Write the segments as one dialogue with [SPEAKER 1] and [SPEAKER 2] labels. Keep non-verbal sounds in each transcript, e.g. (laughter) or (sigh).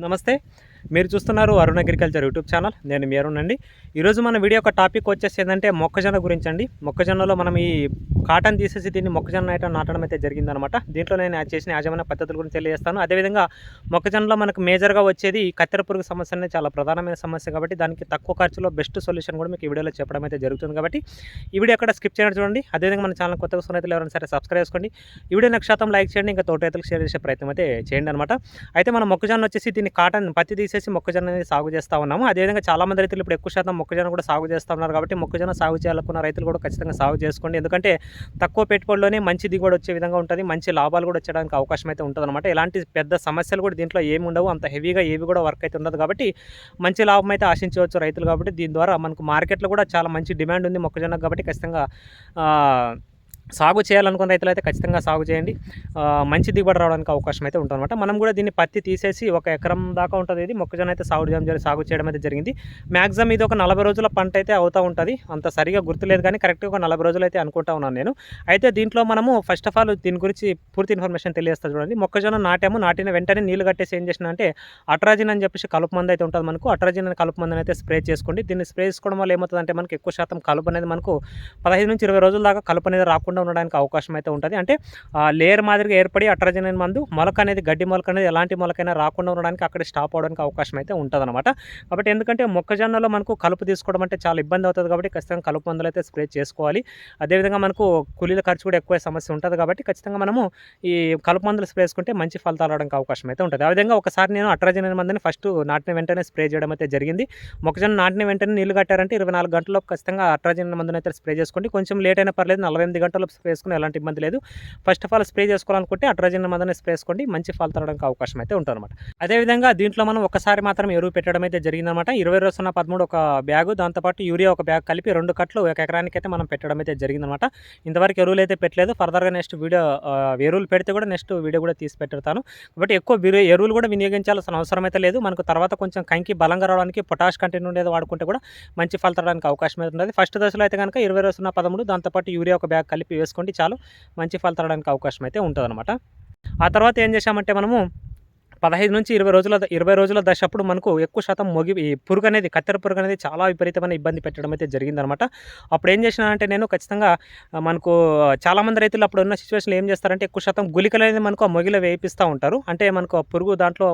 [SPEAKER 1] నమస్తే మీరు చూస్తున్నారు అరుణ్ అగ్రికల్చర్ యూట్యూబ్ ఛానల్. నేను మీ అరుణ్ అండి. ఈరోజు మన వీడియో ఒక టాపిక్ వచ్చేసి ఏంటంటే మొక్కజొన్న గురించి అండి మొక్కజొన్నలో మనం ఈ కాటన్ తీసేసి దీన్ని మొక్కజొన్న ఐటమ్ నాటడం అయితే జరిగిందనమాట. దీంట్లో నేను చేసిన యాజమాన్య పద్ధతుల గురించి తెలియజేస్తాను. అదేవిధంగా మొక్కజొన్నలో మనకు మేజర్గా వచ్చేది ఈ కత్తెర పురుగు సమస్య అనేది చాలా ప్రధానమైన సమస్య కాబట్టి దానికి తక్కువ ఖర్చులో బెస్ట్ సొల్యూషన్ కూడా మీకు ఈ వీడియోలో చెప్పడం అయితే జరుగుతుంది కాబట్టి ఈ వీడియో ఎక్కడ స్కిప్ చేయడం చూడండి. అదేవిధంగా మన ఛానల్ కొత్త వస్తున్న ఎవరైనా సరే సబ్స్క్రైబ్ చేసుకోండి. ఈ వీడియో నక్షాతం శాతం లైక్ చేయండి. ఇంకా తోట రైతులకు షేర్ చేసే ప్రయత్నం అయితే చేయండి అనమాట. అయితే మన మొక్కజొన్న వచ్చేసి దీన్ని కాటన్ పత్తి తీసేసి మొక్కజొన్న అనేది సాగు చేస్తూ ఉన్నాము. అదేవిధంగా చాలామంది రైతులు ఇప్పుడు ఎక్కువ శాతం మొక్కజొన్న కూడా సాగు చేస్తూ ఉన్నారు కాబట్టి మొక్కజొన్న సాగు చేయాలనుకున్న రైతులు కూడా ఖచ్చితంగా సాగు చేసుకోండి. ఎందుకంటే తక్కువ పెట్టుబడిలోనే మంచి దిగుబడి వచ్చే విధంగా ఉంటుంది. మంచి లాభాలు కూడా వచ్చేయడానికి అవకాశం అయితే ఉంటుంది అనమాట ఎలాంటి పెద్ద సమస్యలు కూడా దీంట్లో ఏమి ఉండవు. అంత హెవీగా ఏవి కూడా వర్క్ అయితే ఉండదు కాబట్టి మంచి లాభం అయితే ఆశించవచ్చు రైతులు కాబట్టి దీని ద్వారా మనకు మార్కెట్లో కూడా చాలా మంచి డిమాండ్ ఉంది మొక్కజొన్న కాబట్టి ఖచ్చితంగా సాగు చేయాలనుకున్న రైతులు అయితే ఖచ్చితంగా సాగు చేయండి. మంచి దిగుబడి రావడానికి అవకాశం అయితే ఉంటుందన్నమాట. మనం కూడా దీన్ని పత్తి తీసేసి ఒక ఎకరం దాకా ఉంటుంది ఇది. మొక్కజొన్న అయితే సాగు చేయడం సాగు చేయడం అయితే జరిగింది. మ్యాక్సిమం ఇది ఒక నలభై రోజుల పంట అయితే అవుతూ ఉంటుంది. అంత సరిగా గుర్తులేదు కానీ కరెక్ట్గా ఒక నలభై రోజులు అయితే అనుకుంటా ఉన్నాను నేను. అయితే దీంట్లో మనము ఫస్ట్ ఆఫ్ ఆల్ దీని గురించి పూర్తి ఇన్ఫర్మేషన్ తెలియజేస్తా చూడండి. మొక్కజొన్న నాటాము. నాటిన వెంటనే నీళ్ళు కట్టేసి ఏం చేసిన అంటే అట్రాజిన్ అని చెప్పేసి కలుపు మందు అయితే ఉంటుంది మనకు. అట్రాజిన్ అని కలుపు మందుని అయితే స్ప్రే చేసుకోండి. దీన్ని స్ప్రే చేసుకోవడం వల్ల ఏమవుతుందంటే మనకి ఎక్కువ శాతం కలుపు అనేది మనకు పదహైదు నుంచి ఇరవై రోజుల దాకా కలుపు అనేది రాకుండా ఉండడానికి అవకాశం అయితే ఉంటుంది. అంటే లేయర్ మాదిరిగా ఏర్పడి అట్రాజిన్ మందు మొలక అనేది గడ్డి మొలక అనేది ఎలాంటి మొలకైనా రాకుండా ఉండడానికి అక్కడ స్టాప్ అవడానికి అవకాశం అయితే ఉంటుంది అనమాట కాబట్టి ఎందుకంటే మొక్కజొన్నలో మనకు కలుపు తీసుకోవడం అంటే చాలా ఇబ్బంది అవుతుంది కాబట్టి ఖచ్చితంగా కలుపు మందులు అయితే స్ప్రే చేసుకోవాలి. అదేవిధంగా మనకు కూలీల ఖర్చు కూడా ఎక్కువ సమస్య ఉంటుంది కాబట్టి ఖచ్చితంగా మనము ఈ కలుపు మందులు స్ప్రే చేసుకుంటే మంచి ఫలితాలు రావడానికి అవకాశం అయితే ఉంటుంది. ఆ విధంగా ఒకసారి నేను అట్రాజిన్ మందుని ఫస్ట్ నాటిన వెంటనే స్ప్రే చేయడం అయితే జరిగింది. మొక్కజొన్న నాటిన వెంటనే నీళ్ళు కట్టారంటే ఇరవై నాలుగు గంటల్లో ఖచ్చితంగా అట్రాజిన్ మందుని అయితే స్ప్రే చేసుకోండి. కొంచెం లేట్ అయినా పర్లేదు నలభై ఎనిమిది గంటల్లో స్ప్రే చేసుకుని ఎలాంటి ఇబ్బంది లేదు. ఫస్ట్ ఆఫ్ ఆల్ స్ప్రే చేసుకోవాలనుకుంటే అట్రాజిన్ మందనే స్ప్రే చేసుకోండి. మంచి ఫాల్ రావడానికి అవకాశం అయితే ఉంటుందన్నమాట. అదేవిధంగా దీంట్లో మనం ఒకసారి మాత్రం ఎరువు పెట్టడం అయితే జరిగిందనమాట ఇరవై రోజున పదమూడు ఒక బ్యాగు దాంతోపాటు యూరియా ఒక బ్యాగ్ కలిపి రెండు కట్లు ఒక ఎకరానికి అయితే మనం పెట్టడం అయితే జరిగిందనమాట ఇంతవరకు ఎరువులు అయితే పెట్టలేదు. ఫర్దర్గా నెక్స్ట్ వీడియో ఎరువులు పెడితే కూడా నెక్స్ట్ వీడియో కూడా తీసి పెడతాను కాబట్టి ఎక్కువ ఎరువులు కూడా వినియోగించాల్సిన అవసరం అయితే లేదు. మనకు తర్వాత కొంచెం కంకి బలంగా రావడానికి పొటాష్ కంటెంట్ ఉండేది వాడుకుంటే కూడా మంచి ఫలితం రావడానికి అవకాశం అయితే ఉంటుంది ఫస్ట్ దశలో అయితే కనుక ఇరవై రోజున పదమూడు దాంతోపాటు యూరియా ఒక బ్యాగ్ కలిపి వేసుకోండి చాలు. మంచి ఫలితం రావడానికి అవకాశం అయితే ఉంటుంది ఆ తర్వాత ఏం చేశామంటే మనము పదహైదు నుంచి ఇరవై రోజుల ఇరవై రోజుల దశ అప్పుడు మనకు ఎక్కువ శాతం మొగి ఈ పురుగు అనేది కత్తెర పురుగు అనేది చాలా విపరీతమైన ఇబ్బంది పెట్టడం అయితే జరిగిందనమాట. అప్పుడు ఏం చేసినానంటే నేను ఖచ్చితంగా మనకు చాలామంది రైతులు అప్పుడు ఉన్న సిచ్యువేషన్లో ఏం చేస్తారంటే ఎక్కువ శాతం గుళికలు అనేది మనకు ఆ మొగిలో వేయిస్తూ ఉంటారు. అంటే మనకు ఆ పురుగు దాంట్లో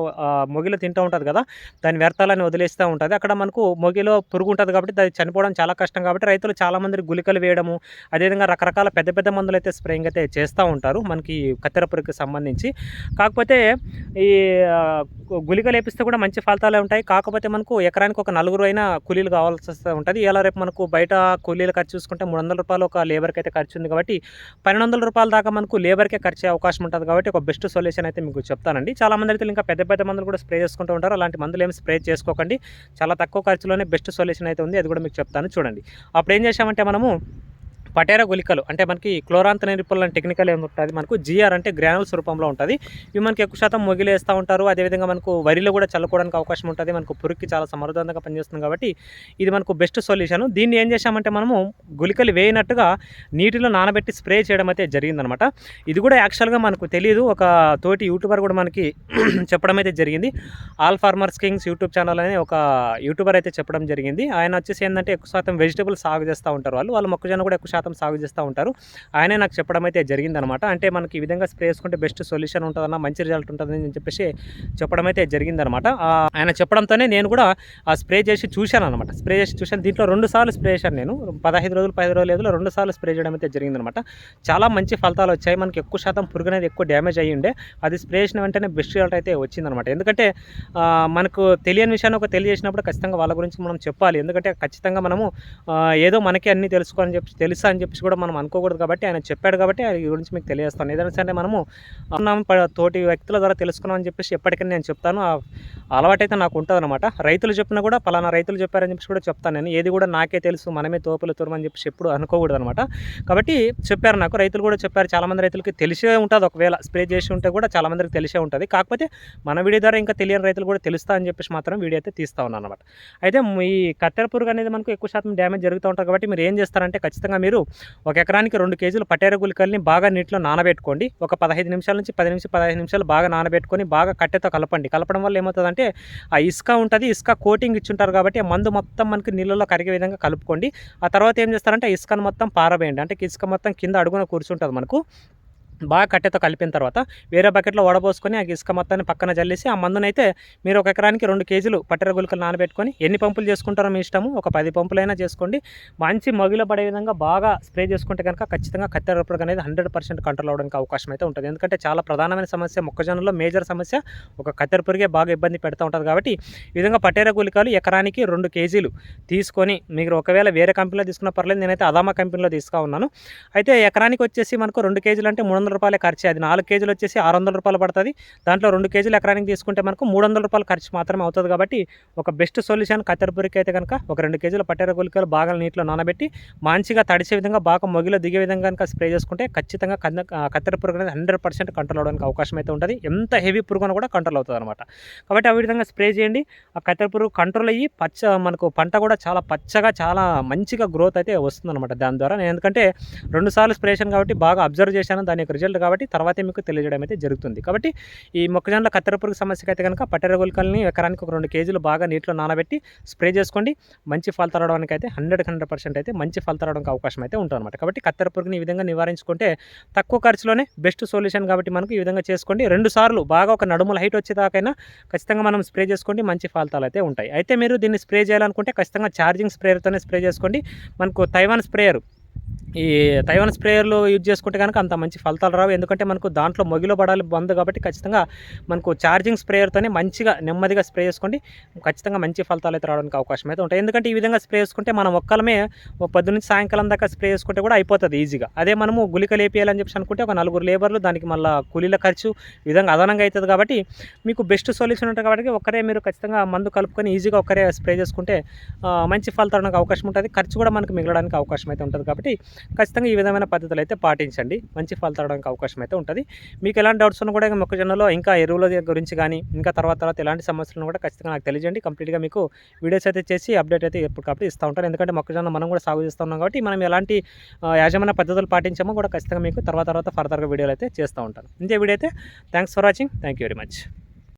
[SPEAKER 1] మొగిలు తింటూ ఉంటుంది కదా దాని వ్యర్థాలని వదిలేస్తూ ఉంటుంది. అక్కడ మనకు మొగిలో పురుగు ఉంటుంది కాబట్టి అది చనిపోవడం చాలా కష్టం కాబట్టి రైతులు చాలామంది గుళికలు వేయడము అదేవిధంగా రకరకాల పెద్ద పెద్ద మందులు అయితే స్ప్రేయింగ్ అయితే చేస్తూ ఉంటారు మనకి కత్తెర పురుగుకి సంబంధించి. కాకపోతే ఈ గుళికలు వేపిస్తే కూడా మంచి ఫలితాలే ఉంటాయి. కాకపోతే మనకు ఎకరానికి ఒక నలుగురు అయినా కూలీలు కావాల్సి ఉంటుంది. ఇలా రేపు మనకు బయట కూలీల ఖర్చు చూసుకుంటే మూడు వందల రూపాయలు ఒక లేబర్కి అయితే ఖర్చు ఉంది కాబట్టి పన్నెండు వందల రూపాయల దాకా మనకు లేబర్కే ఖర్చు అవకాశం ఉంటుంది కాబట్టి ఒక బెస్ట్ సొల్యూషన్ అయితే మీకు చెప్తానండి. చాలా మంది అయితే ఇంకా పెద్ద పెద్ద మందులు కూడా స్ప్రే చేసుకుంటూ ఉంటారు. అలాంటి మందులు ఏమి స్ప్రే చేసుకోకండి. చాలా తక్కువ ఖర్చులోనే బెస్ట్ సొల్యూషన్ అయితే ఉంది. అది కూడా మీకు చెప్తాను. చూడండి. అప్పుడు ఏం చేశామంటే మనము పటేరా గుళికలు అంటే మనకి క్లోరాంతన నిరుపుల్ అని టెక్నికల్ ఏమి ఉంటుంది మనకు జిఆర్ అంటే గ్రానుల్స్ రూపంలో ఉంటుంది. ఇవి మనకి ఎక్కువ శాతం మొగిలేస్తూ ఉంటారు. అదేవిధంగా మనకు వరిలో కూడా చల్లుకోవడానికి అవకాశం ఉంటుంది. మనకు పురుగుకి చాలా సమర్థవంతంగా పనిచేస్తుంది కాబట్టి ఇది మనకు బెస్ట్ సొల్యూషన్ దీన్ని ఏం చేశామంటే మనము గుళికలు వేయనట్టుగా నీటిలో నానబెట్టి స్ప్రే చేయడం అయితే జరిగిందనమాట. ఇది కూడా యాక్చువల్గా మనకు తెలియదు ఒక తోటి యూట్యూబర్ కూడా మనకి (clears throat) చెప్పడం అయితే జరిగింది. All farmers kings YouTube channel అనే ఒక యూట్యూబర్ అయితే చెప్పడం జరిగింది. ఆయన వచ్చేసి ఏంటంటే ఎక్కువ శాతం వెజిటబుల్స్ సాగు చేస్తూ ఉంటారు వాళ్ళు. వాళ్ళు మొక్కజొన్న కూడా ఎక్కువ శాతం సాగు చేస్తూ ఉంటారు. ఆయనే నాకు చెప్పడం అయితే జరిగిందనమాట. అంటే మనకి ఈ విధంగా స్ప్రే చేసుకుంటే బెస్ట్ సొల్యూషన్ ఉంటుందన్న మంచి రిజల్ట్ ఉంటుందని చెప్పేసి చెప్పడం అయితే జరిగిందనమాట. ఆయన చెప్పడంతోనే నేను కూడా ఆ స్ప్రే చేసి చూశాను అనమాట స్ప్రే చేసి చూశాను. దీంట్లో రెండు సార్లు స్ప్రే చేశాను నేను. పదహైదు రోజులు పదిహేను రోజులు ఏదో రెండు సార్లు స్ప్రే చేయడం అయితే జరిగిందనమాట. చాలా మంచి ఫలితాలు వచ్చాయి. మనకి ఎక్కువ శాతం పురుగు అనేది ఎక్కువ డ్యామేజ్ అయ్యి ఉండే అది స్ప్రే చేసిన వెంటనే బెస్ట్ రిజల్ట్ అయితే వచ్చిందనమాట. ఎందుకంటే మనకు తెలియని విషయాన్ని ఒక తెలియజేసినప్పుడు ఖచ్చితంగా వాళ్ళ గురించి మనం చెప్పాలి. ఎందుకంటే ఖచ్చితంగా మనము ఏదో మనకి అన్ని తెలుసుకోవాలని చెప్పి తెలుసా అని చెప్పి కూడా మనం అనుకోకూడదు కాబట్టి ఆయన చెప్పాడు కాబట్టి ఆయన గురించి మీకు తెలియజేస్తాను. ఏదైనా సరే మనము అన్నాం తోటి వ్యక్తుల ద్వారా తెలుసుకున్నాం అని చెప్పేసి ఎప్పటికైనా నేను చెప్తాను. ఆ అలవాటైతే నాకు ఉంటుంది అనమాట రైతులు చెప్పినా కూడా పలానా రైతులు చెప్పారని చెప్పేసి కూడా చెప్తాను నేను. ఏది కూడా నాకే తెలుసు మనమే తోపులు తురమని చెప్పేసి ఎప్పుడు అనుకోకూడదు అనమాట కాబట్టి చెప్పారు నాకు రైతులు కూడా చెప్పారు. చాలామంది రైతులకి తెలిసే ఉంటుంది ఒకవేళ స్ప్రే చేసి ఉంటే కూడా చాలామందికి తెలిసే ఉంటుంది. కాకపోతే మన వీడియో ద్వారా ఇంకా తెలియని రైతులు కూడా తెలుస్తా అని చెప్పేసి మాత్రం వీడియో అయితే తీస్తా ఉన్నాను అనమాట అయితే ఈ కత్తెర పురుగు అనేది మనకు ఎక్కువ శాతం డ్యామేజ్ జరుగుతూ ఉంటుంది కాబట్టి మీరు ఏం చేస్తారంటే ఖచ్చితంగా మీరు ఒక ఎకరానికి రెండు కేజీలు పటేర గుళికల్ని బాగా నీటిలో నానబెట్టుకోండి. ఒక పదహైదు నిమిషాల నుంచి పది నుంచి పదహైదు నిమిషాలు బాగా నానబెట్టుకొని బాగా కట్టెతో కలపండి. కలపడం వల్ల ఏమవుతుందంటే ఆ ఇసుక ఉంటుంది ఇసుక కోటింగ్ ఇచ్చుంటారు కాబట్టి ఆ మందు మొత్తం మనకి నీళ్ళలో కరిగే విధంగా కలుపుకోండి. ఆ తర్వాత ఏం చేస్తారంటే ఇసుకను మొత్తం పారవేయండి. అంటే ఇసుక మొత్తం కింద అడుగున కూర్చుంటుంది మనకు. బాగా కట్టెతో కలిపిన తర్వాత వేరే బకెట్లో వడబోసుకొని ఆ ఇసుక మొత్తాన్ని పక్కన జల్లేసి ఆ మందునైతే మీరు ఒక ఎకరానికి రెండు కేజీలు పట్టెర గుళికలు నానబెట్టుకొని ఎన్ని పంపులు చేసుకుంటారో మీ ఇష్టము? ఒక పది పంపులైనా చేసుకోండి. మంచి మగిల పడే విధంగా బాగా స్ప్రే చేసుకుంటే కనుక ఖచ్చితంగా కత్తెర పురుగు అనేది హండ్రెడ్ పర్సెంట్ కంట్రోల్ అవడానికి అవకాశం అయితే ఉంటుంది. ఎందుకంటే చాలా ప్రధానమైన సమస్య మొక్కజొన్నలో మేజర్ సమస్య ఒక కత్తెర పురుగే బాగా ఇబ్బంది పెడతా ఉంటుంది కాబట్టి ఈ విధంగా పట్టేర గుళికలు ఎకరానికి రెండు కేజీలు తీసుకొని మీరు ఒకవేళ వేరే కంపెనీలో తీసుకున్న పర్లేదు. నేనైతే అదామా కంపెనీలో తీసుకున్నాను అయితే ఎకరానికి వచ్చేసి మనకు రెండు కేజీలు అంటే మూడు వందల రూపాయలే ఖర్చు అది నాలుగు కేజీలు వచ్చేసి ఆరు వందల రూపాయలు పడుతుంది. దాంట్లో రెండు కేజీలు ఎకరానికి తీసుకుంటే మనకు మూడు వందల రూపాయలు ఖర్చు మాత్రమే అవుతుంది కాబట్టి ఒక బెస్ట్ సొల్యూషన్ కత్తెరపురికి అయితే కనుక ఒక రెండు కేజీల పట్టెర గుళికలు బాగా నీటిలో నానబెట్టి మంచిగా తడిసే విధంగా బాగా మొగిలో దిగే విధంగా కనుక స్ప్రే చేసుకుంటే ఖచ్చితంగా కత్తెర పురుగు అనేది హండ్రెడ్ పర్సెంట్ కంట్రోల్ అవడానికి అవకాశం అయితే ఉంటుంది. ఎంత హెవీ పురుగును కూడా కంట్రోల్ అవుతుంది అనమాట కాబట్టి ఆ విధంగా స్ప్రే చేయండి. ఆ కత్తెర పురుగు కంట్రోల్ అయ్యి పచ్చ మనకు పంట కూడా చాలా పచ్చగా చాలా మంచిగా గ్రోత్ అయితే వస్తుంది అనమాట దాని ద్వారా. నేను ఎందుకంటే రెండు సార్లు స్ప్రే చేశాను కాబట్టి బాగా అబ్జర్వ్ చేశాను. దాని యొక్క రిజల్ట్ కాబట్టి తర్వాతే మీకు తెలియజేయడం అయితే జరుగుతుంది. కాబట్టి ఈ మొక్కజొన్నల కత్తెర పురుగు సమస్యకి అయితే కనుక పట్టెర గుళికల్ని ఎకరానికి ఒక రెండు కేజీలు బాగా నీటిలో నానబెట్టి స్ప్రే చేసుకోండి మంచి ఫలితాలు రావడానికి అయితే హండ్రెడ్ హండ్రెడ్ పర్సెంట్ అయితే మంచి ఫలితాలు రావడానికి అవకాశం అయితే ఉంటుంది అనమాట కాబట్టి కత్తెర పురుగుని ఈ విధంగా నివారించుకుంటే తక్కువ ఖర్చులోనే బెస్ట్ సొల్యూషన్ కాబట్టి మనకు ఈ విధంగా చేసుకోండి. రెండు సార్లు బాగా ఒక నడుముల హైట్ వచ్చేదాకైనా ఖచ్చితంగా మనం స్ప్రే చేసుకోండి మంచి ఫలితాలు అయితే ఉంటాయి. అయితే మీరు దీన్ని స్ప్రే చేయాలనుకుంటే ఖచ్చితంగా ఛార్జింగ్ స్ప్రేయర్తోనే స్ప్రే చేసుకోండి. మనకు తైవాన్ స్ప్రేయర్ ఈ తైవాన్ స్ప్రేయర్లు యూజ్ చేసుకుంటే కనుక అంత మంచి ఫలితాలు రావు. ఎందుకంటే మనకు దాంట్లో మొగిలో పడాలి బంద్ కాబట్టి ఖచ్చితంగా మనకు ఛార్జింగ్ స్ప్రేయర్తోనే మంచిగా నెమ్మదిగా స్ప్రే చేసుకోండి ఖచ్చితంగా మంచి ఫలితాలు అయితే రావడానికి అవకాశం అయితే ఉంటాయి. ఎందుకంటే ఈ విధంగా స్ప్రే చేసుకుంటే మనం ఒక్కలమే పొద్దు నుంచి సాయంకాలం దాకా స్ప్రే చేసుకుంటే కూడా అయిపోతుంది ఈజీగా. అదే మనము గుళికలు వేపియాలని చెప్పి అనుకుంటే ఒక నలుగురు లేబర్లు దానికి మళ్ళీ కూలీల ఖర్చు విధంగా అదనంగా అవుతుంది కాబట్టి మీకు బెస్ట్ సొల్యూషన్ ఉంటుంది కాబట్టి ఒక్కరే మీరు ఖచ్చితంగా మందు కలుపుకొని ఈజీగా ఒక్కరే స్ప్రే చేసుకుంటే మంచి ఫలితాలకు అవకాశం ఉంటుంది. ఖర్చు కూడా మనకు మిగలడానికి అవకాశం అయితే ఉంటుంది కాబట్టి ఖచ్చితంగా ఈ విధమైన పద్ధతులు అయితే పాటించండి. మంచి ఫలితాలు రావడానికి అవకాశం అయితే ఉంటుంది. మీకు ఎలాంటి డౌట్స్ ఉన్నా కూడా మొక్కజొన్నలో ఇంకా ఎరువుల గురించి కానీ ఇంకా తర్వాత తర్వాత ఎలాంటి సమస్యలను కూడా ఖచ్చితంగా నాకు తెలియజేయండి. కంప్లీట్గా మీకు వీడియోస్ అయితే చేసి అప్డేట్ అయితే ఎప్పటికప్పుడు ఇస్తూ ఉంటాను ఎందుకంటే మొక్కజొన్న మనం కూడా సాగు చేస్తూ ఉన్నాం కాబట్టి మనం ఎలాంటి యాజమాన్య పద్ధతులు పాటించామో కూడా ఖచ్చితంగా మీకు తర్వాత తర్వాత ఫర్దర్గా వీడియోలు అయితే చేస్తూ ఉంటాను. ఇంతే వీడియో అయితే. Thanks for watching thank you very much